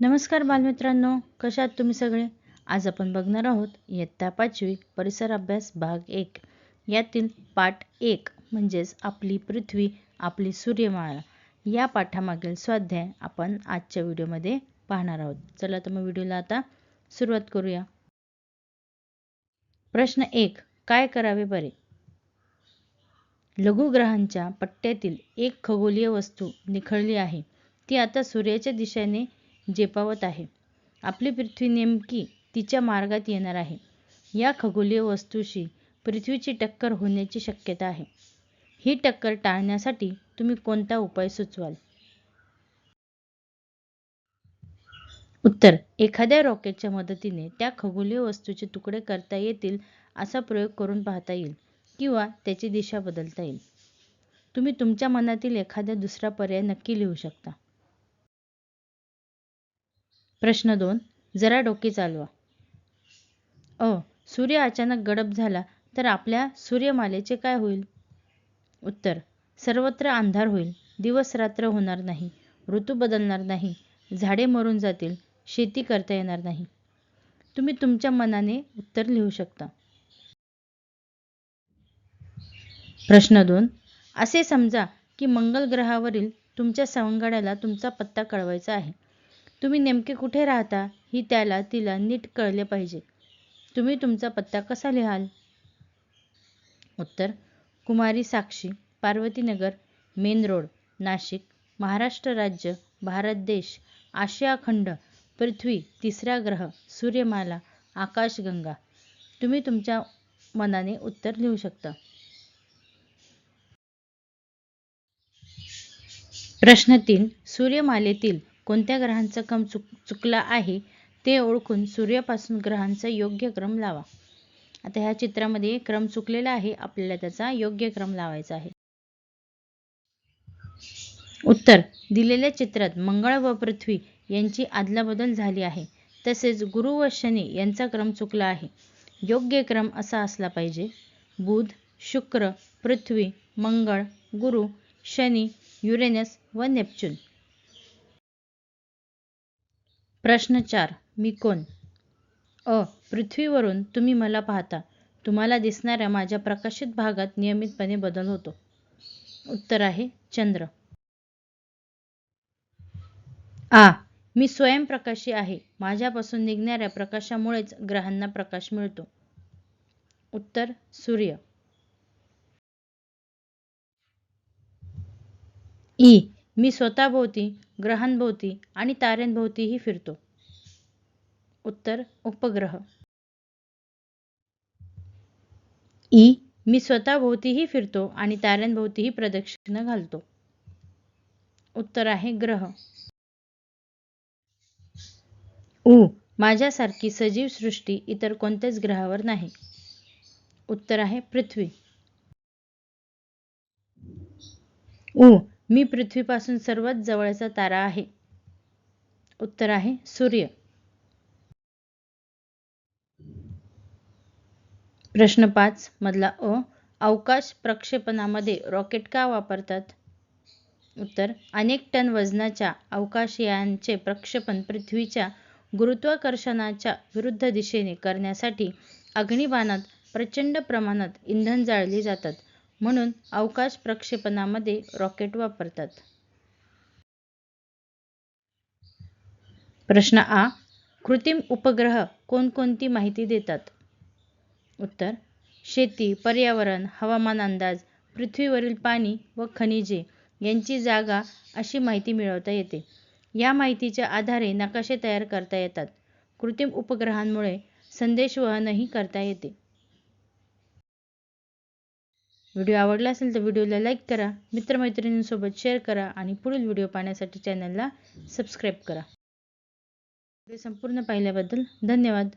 नमस्कार बालमित्रांनो कशा आहात तुम्ही सगळे? आज आपण बघणार आहोत इयत्ता पाचवी परिसर अभ्यास भाग एक. यातील पाठ एक म्हणजेच आपली पृथ्वी आपली सूर्यमाळा. या पाठामागील स्वाध्याय आपण आजच्या व्हिडिओमध्ये पाहणार आहोत. चला तर मग व्हिडिओला आता सुरुवात करूया. प्रश्न एक काय करावे बरे? लघुग्रहांच्या पट्ट्यातील एक खगोलीय वस्तू निखळली आहे. ती आता सूर्याच्या दिशेने झेपावत आहे. आपली पृथ्वी नेमकी तिच्या मार्गात येणार आहे. या खगोलीय वस्तूशी पृथ्वीची टक्कर होण्याची शक्यता आहे. ही टक्कर टाळण्यासाठी तुम्ही कोणता उपाय सुचवाल? उत्तर. एखाद्या रॉकेटच्या मदतीने त्या खगोलीय वस्तूचे तुकडे करता येतील असा प्रयोग करून पाहता येईल किंवा त्याची दिशा बदलता येईल. तुम्ही तुमच्या मनातील एखादा दुसरा पर्याय नक्की लिहू शकता. प्रश्न दोन. जरा डोके चालवा. अ सूर्य अचानक गडप झाला तर आपल्या सूर्यमालेचे काय होईल? उत्तर सर्वत्र अंधार होईल. दिवस रात्र होणार नाही. ऋतू बदलणार नाही. झाडे मरून जातील. शेती करता येणार नाही. तुम्ही तुमच्या मनाने उत्तर लिहू शकता. प्रश्न दोन. असे समजा की मंगल ग्रहावरील तुमच्या सवंगड्याला तुमचा पत्ता कळवायचा आहे. तुम्ही नेमके कुठे राहता ही त्याला तिला नीट कळले पाहिजे. तुम्ही तुमचा पत्ता कसा लिहाल? उत्तर कुमारी साक्षी पार्वतीनगर मेन रोड नाशिक महाराष्ट्र राज्य भारत देश आशिया खंड पृथ्वी तिसरा ग्रह सूर्यमाला आकाशगंगा. तुम्ही तुमच्या मनाने उत्तर लिहू शकता. प्रश्न तीन सूर्यमालेतील कोणत्या ग्रहांचा क्रम चुक चुकला आहे ते ओळखून सूर्यापासून ग्रहांचा योग्य क्रम लावा. आता ह्या चित्रामध्ये क्रम चुकलेला आहे आपल्याला त्याचा योग्य क्रम लावायचा आहे. उत्तर दिलेल्या चित्रात मंगळ व पृथ्वी यांची आदलाबदल झाली आहे तसेच गुरु व शनी यांचा क्रम चुकला आहे. योग्य क्रम असा असला पाहिजे. बुध शुक्र पृथ्वी मंगळ गुरु शनी युरेनस व नेपच्यून. प्रश्न चार. मी कोण? अ. पृथ्वीवरून तुम्ही मला पाहता. तुम्हाला दिसणाऱ्या माझ्या प्रकाशित भागात नियमितपणे बदल होतो. उत्तर आहे चंद्र. आ. मी स्वयंप्रकाशी आहे. माझ्यापासून निघणाऱ्या प्रकाशामुळेच ग्रहांना प्रकाश मिळतो. उत्तर सूर्य. ई. मी स्वतःभोवती ग्रहांभोवती आणि ताऱ्यांभोवतीही फिरतो. उत्तर उपग्रह. ई. मी स्वतःभोवतीही फिरतो आणि ताऱ्यांभोवतीही प्रदक्षिणा घालतो. उत्तर आहे ग्रह. उ. माझ्यासारखी सजीव सृष्टी इतर कोणत्याच ग्रहावर नाही. उत्तर आहे पृथ्वी. उ. मी पृथ्वीपासून सर्वात जवळचा तारा आहे. उत्तर आहे सूर्य. प्रश्न पाच मधला अ अवकाश प्रक्षेपणामध्ये रॉकेट का वापरतात? उत्तर अनेक टन वजनाच्या अवकाशयानचे प्रक्षेपण पृथ्वीच्या गुरुत्वाकर्षणाच्या विरुद्ध दिशेने करण्यासाठी अग्निबाणात प्रचंड प्रमाणात इंधन जाळली जातात. म्हणून अवकाश प्रक्षेपणामध्ये रॉकेट वापरतात. प्रश्न आ कृत्रिम उपग्रह कोणकोणती माहिती देतात? उत्तर शेती पर्यावरण हवामान अंदाज पृथ्वीवरील पाणी व खनिजे यांची जागा अशी माहिती मिळवता येते. या माहितीच्या आधारे नकाशे तयार करता येतात. कृत्रिम उपग्रहांमुळे संदेशवहनही करता येते. व्हिडिओ आवडला असेल तर व्हिडिओला लाईक करा मित्रमैत्रिणींसोबत शेअर करा आणि पुढील व्हिडिओ पाहण्यासाठी चॅनलला सबस्क्राईब करा. व्हिडिओ संपूर्ण पाहिल्याबद्दल धन्यवाद.